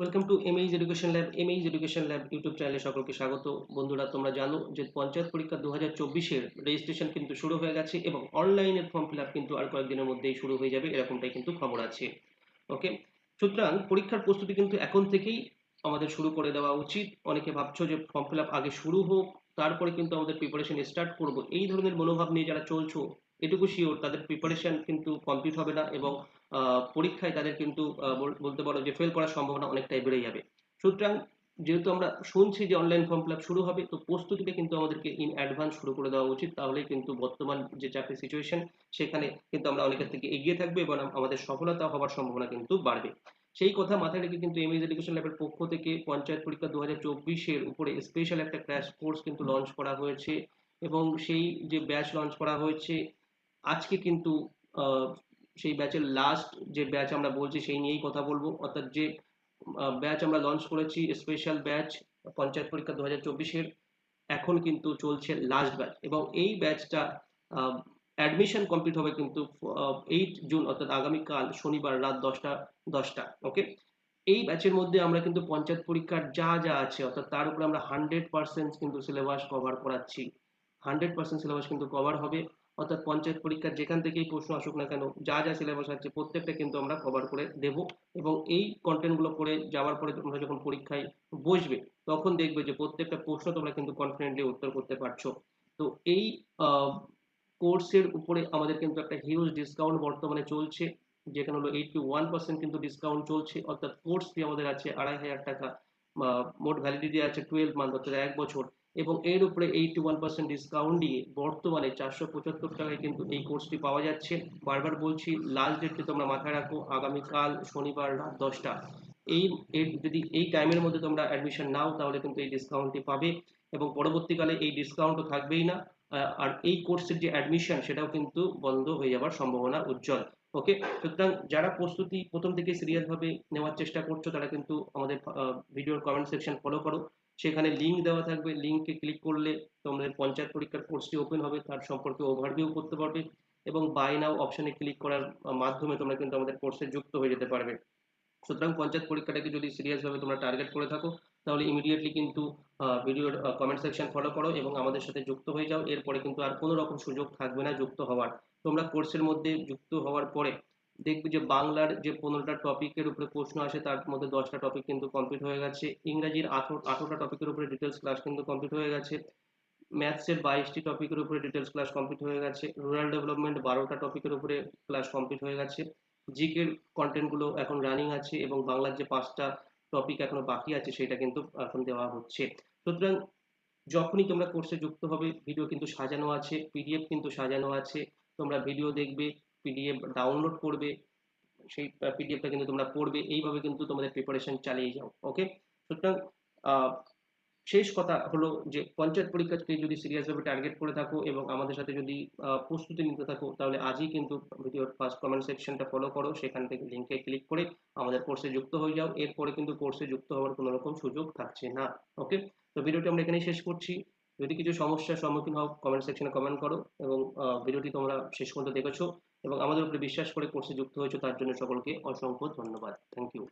Welcome to MH education lab MH education lab YouTube চ্যানেলে সকলকে স্বাগত। বন্ধুরা, তোমরা জানো যে পঞ্চায়েত পরীক্ষা দু হাজার চব্বিশের রেজিস্ট্রেশন কিন্তু শুরু হয়ে গেছে এবং অনলাইনের ফর্ম ফিল আপ কিন্তু আর কয়েকদিনের মধ্যেই শুরু হয়ে যাবে, এরকমটাই কিন্তু খবর আছে। ওকে সুতরাং পরীক্ষার প্রস্তুতি কিন্তু এখন থেকেই আমাদের শুরু করে দেওয়া উচিত। অনেকে ভাবছ যে ফর্ম ফিল আপ আগে শুরু হোক, তারপরে কিন্তু আমাদের প্রিপারেশন স্টার্ট করব। এই ধরনের মনোভাব নিয়ে যারা চলছো এটুকু শিওর তাদের প্রিপারেশন কিন্তু কমপ্লিট হবে না এবং পরীক্ষায় তাদের কিন্তু বলতে পারো যে ফেল করার সম্ভাবনা অনেকটাই বেড়ে যাবে। সুতরাং যেহেতু আমরা শুনছি যে অনলাইন ফর্ম ফিল শুরু হবে, তো প্রস্তুতিটা কিন্তু আমাদেরকে ইন অ্যাডভান্স শুরু করে দেওয়া উচিত। তাহলেই কিন্তু বর্তমান যে চাকরি সিচুয়েশন সেখানে কিন্তু আমরা অনেকের থেকে এগিয়ে থাকব এবং আমাদের সফলতা হওয়ার সম্ভাবনা কিন্তু বাড়বে। সেই কথা মাথায় রেখে কিন্তু এমএস এডুকেশন ল্যাবের পক্ষ থেকে পঞ্চায়েত পরীক্ষা দু হাজার চব্বিশের উপরে স্পেশাল একটা ক্র্যাশ কোর্স কিন্তু লঞ্চ করা হয়েছে এবং সেই যে ব্যাচ লঞ্চ করা হয়েছে আজকে কিন্তু সেই ব্যাচের লাস্ট যে ব্যাচ আমরা বলছি, সেই নিয়েই কথা বলব। অর্থাৎ যে ব্যাচ আমরা লঞ্চ করেছি স্পেশাল ব্যাচ পঞ্চায়েত পরীক্ষা দু হাজার চব্বিশের, এখন কিন্তু চলছে লাস্ট ব্যাচ এবং এই ব্যাচটা অ্যাডমিশন কমপ্লিট হবে কিন্তু এইট জুন অর্থাৎ আগামীকাল শনিবার রাত দশটা দশটা ওকে এই ব্যাচের মধ্যে আমরা কিন্তু পঞ্চায়েত পরীক্ষার যা যা আছে, অর্থাৎ তার উপরে আমরা হান্ড্রেড পার্সেন্ট কিন্তু সিলেবাস কভার করাচ্ছি। হান্ড্রেড পার্সেন্ট সিলেবাস কিন্তু কভার হবে। অর্থাৎ পঞ্চায়েত পরীক্ষার যেখান থেকেই প্রশ্ন আসুক না কেন, যা যা সিলেবাস আছে প্রত্যেকটা কিন্তু আমরা কভার করে দেব এবং এই কন্টেন্টগুলো করে যাওয়ার পরে তোমরা যখন পরীক্ষায় বসবে, তখন দেখবে যে প্রত্যেকটা প্রশ্ন তোমরা কিন্তু কনফিডেন্টলি উত্তর করতে পারছ। তো এই কোর্সের উপরে আমাদের কিন্তু একটা হিউজ ডিসকাউন্ট বর্তমানে চলছে, যেখানে হলো এইটটি ওয়ান পার্সেন্ট কিন্তু ডিসকাউন্ট চলছে, অর্থাৎ কোর্স ফি আমাদের আছে আড়াই হাজার টাকা মোট ভ্যালিডিটি আছে টুয়েলভ মান্থ অর্থাৎ এক বছর। এবং এর উপরে এইটটি ওয়ান পার্সেন্ট ডিসকাউন্ট দিয়ে বর্তমানে চারশো পঁচাত্তর টাকায় কিন্তু এই কোর্সটি পাওয়া যাচ্ছে। বারবার বলছি লাস্ট ডেটটি তোমরা মাথায় রাখো, আগামীকাল শনিবার রাত দশটা। এই যদি এই টাইমের মধ্যে তোমরা অ্যাডমিশন নাও, তাহলে কিন্তু এই ডিসকাউন্টটি পাবে এবং পরবর্তীকালে এই ডিসকাউন্টও থাকবেই না। আর এই কোর্সের যে অ্যাডমিশন সেটাও কিন্তু বন্ধ হয়ে যাওয়ার সম্ভাবনা উজ্জ্বল। ওকে সুতরাং যারা প্রস্তুতি প্রথম থেকে সিরিয়াস ভাবে নেওয়ার চেষ্টা করছ, তারা কিন্তু আমাদের ভিডিওর কমেন্ট সেকশন ফলো করো। সেখানে লিঙ্ক দেওয়া থাকবে। লিংকে ক্লিক করলে তোমাদের পঞ্চায়েত পরীক্ষার কোর্সটি ওপেন হবে, তার সম্পর্কে ওভারভিউ করতে পারবে এবং বাই নাও অপশানে ক্লিক করার মাধ্যমে তোমরা কিন্তু আমাদের কোর্সে যুক্ত হয়ে যেতে পারবে। সুতরাং পঞ্চায়েত পরীক্ষাটাকে যদি সিরিয়াস ভাবে তোমরা টার্গেট করে থাকো, তাহলে ইমিডিয়েটলি কিন্তু ভিডিওর কমেন্ট সেকশন ফলো করো এবং আমাদের সাথে যুক্ত হয়ে যাও। এরপরে কিন্তু আর কোনো রকম সুযোগ থাকবে না যুক্ত হওয়ার। তোমরা কোর্সের মধ্যে যুক্ত হওয়ার পরে দেখবে যে বাংলার যে পনেরোটা টপিকের উপরে প্রশ্ন আসে, তার মধ্যে দশটা টপিক কিন্তু কমপ্লিট হয়ে গেছে। ইংরাজির আঠেরো আঠেরোটা টপিকের উপরে ডিটেলস ক্লাস কিন্তু কমপ্লিট হয়ে গেছে। ম্যাথসের বাইশটি টপিকের উপরে ডিটেলস ক্লাস কমপ্লিট হয়ে গেছে। রুরাল ডেভেলপমেন্ট বারোটা টপিকের উপরে ক্লাস কমপ্লিট হয়ে গেছে। জিকের কন্টেন্টগুলো এখন রানিং আছে এবং বাংলার যে পাঁচটা টপিক এখনও বাকি আছে, সেটা কিন্তু এখন দেওয়া হচ্ছে। সুতরাং যখনই তোমরা কোর্সে যুক্ত হবে ভিডিও কিন্তু সাজানো আছে পিডিএফ কিন্তু সাজানো আছে। তোমরা ভিডিও দেখবে পিডিএফ ডাউনলোড করবে, সেই পিডিএফটা কিন্তু তোমরা পড়বে, এইভাবে কিন্তু তোমাদের প্রিপারেশন চালিয়ে যাও ওকে সুতরাং শেষ কথা হলো যে পঞ্চায়েত পরীক্ষাকে যদি সিরিয়াসভাবে টার্গেট করে থাকো এবং আমাদের সাথে যদি প্রস্তুতি নিতে থাকো, তাহলে আজই কিন্তু ভিডিওর ফার্স্ট কমেন্ট সেকশনটা ফলো করো, সেখান থেকে লিঙ্কে ক্লিক করে আমাদের কোর্সে যুক্ত হয়ে যাও, এরপরে কিন্তু কোর্সে যুক্ত হওয়ার কোনো রকম সুযোগ থাকছে না ওকে তো ভিডিওটি আমরা এখানেই শেষ করছি। যদি কিছু সমস্যার সম্মুখীন হও কমেন্ট সেকশনে কমেন্ট করো এবং ভিডিওটি তোমরা শেষ পর্যন্ত দেখেছ এবং আমাদের উপরে বিশ্বাস করে কোর্সে যুক্ত হয়েছো, তার জন্য সকলকে অসংখ্য ধন্যবাদ। Thank you